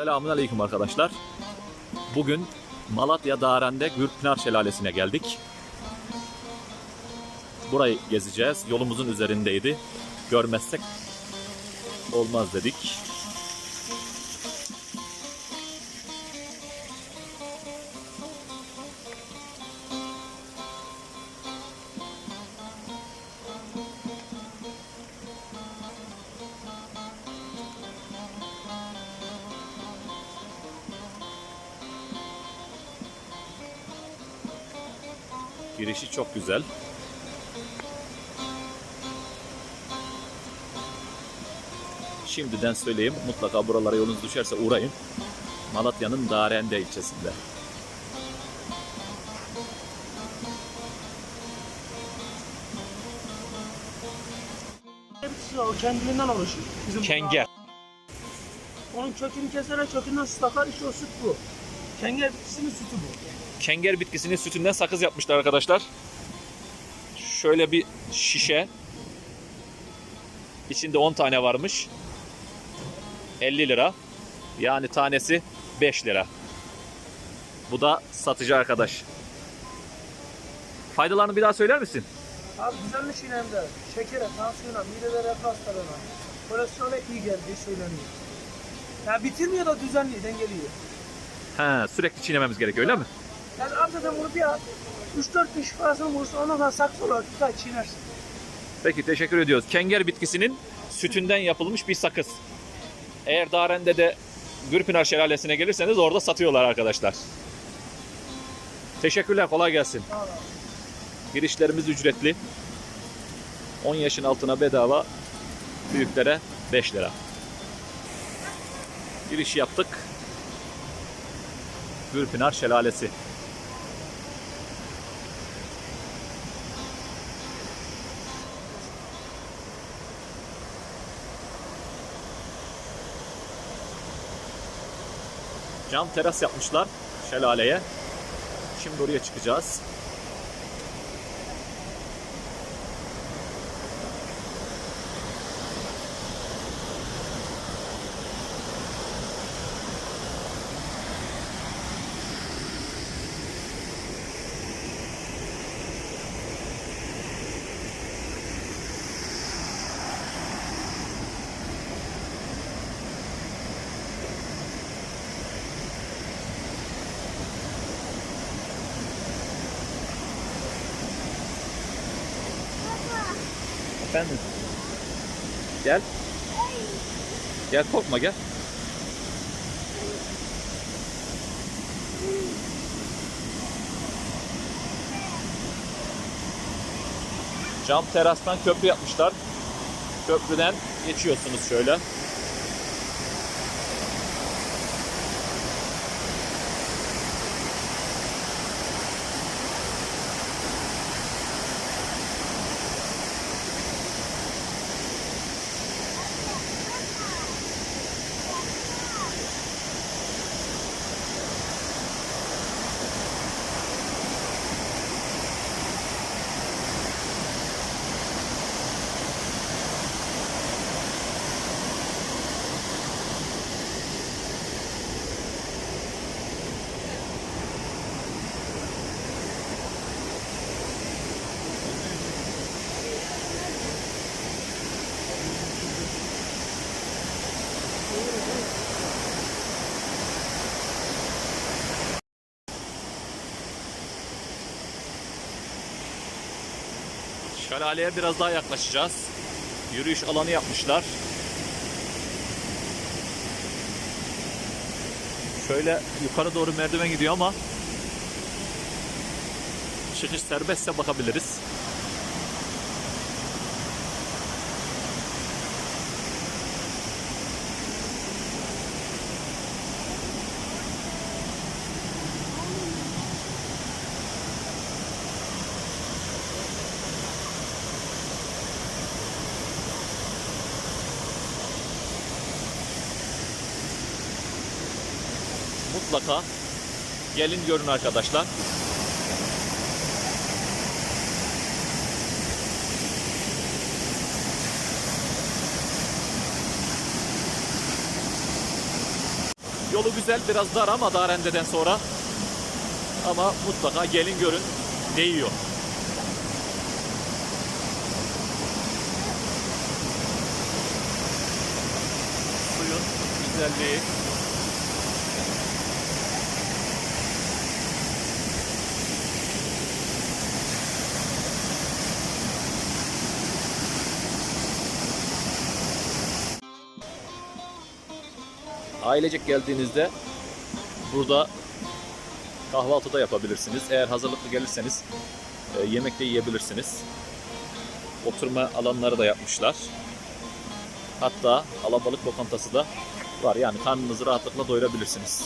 Selamun Aleyküm arkadaşlar. Bugün Malatya Daren'de Gürpınar Şelalesi'ne geldik. Burayı gezeceğiz. Yolumuzun üzerindeydi. Görmezsek olmaz dedik. Girişi çok güzel. Şimdiden söyleyeyim mutlaka buralara yolunuz düşerse uğrayın. Malatya'nın Darende ilçesinde. Hepsi o kendiliğinden oluşur. Bizim Kenger. Onun kökünü keserek kökünden akar. İşte o süt bu. Kenger bitkisinin sütü bu. Kenger bitkisinin sütünden sakız yapmışlar arkadaşlar. Şöyle bir şişe. İçinde 10 tane varmış. 50 lira. Yani tanesi 5 lira. Bu da satıcı arkadaş. Faydalarını bir daha söyler misin? Abi düzenli çiğnemde şekere, tansiyona, mide ve reflü hastalığına, kolesterole iyi geldiği söyleniyor. Ya bitirmiyor da düzenli, dengeliyor. He, sürekli çiğnememiz gerekiyor öyle mi? Yani bunu bir at, 3-4 gün şifasını vurursun, ondan sonra saksı olarak ay çiğnersin. Peki teşekkür ediyoruz. Kenger bitkisinin sütünden yapılmış bir sakız. Eğer Daren'de de Gürpınar Şelalesi'ne gelirseniz orada satıyorlar arkadaşlar. Teşekkürler, kolay gelsin. Girişlerimiz ücretli. 10 yaşın altına bedava, büyüklere 5 lira. Giriş yaptık. Gürpınar Şelalesi. Cam teras yapmışlar şelaleye. Şimdi oraya çıkacağız. Efendim. Gel. Gel korkma gel. Cam terastan köprü yapmışlar. Köprüden geçiyorsunuz şöyle. Şelaleye biraz daha yaklaşacağız. Yürüyüş alanı yapmışlar. Şöyle yukarı doğru merdiven gidiyor ama çıkış serbestse bakabiliriz. Mutlaka gelin görün arkadaşlar. Yolu güzel, biraz dar ama Darende'den sonra. Ama mutlaka gelin görün, değiyor. Suyun güzelliği. Ailecek geldiğinizde burada kahvaltı da yapabilirsiniz. Eğer hazırlıklı gelirseniz e, yemek de yiyebilirsiniz. Oturma alanları da yapmışlar. Hatta alabalık lokantası da var. Yani karnınızı rahatlıkla doyurabilirsiniz.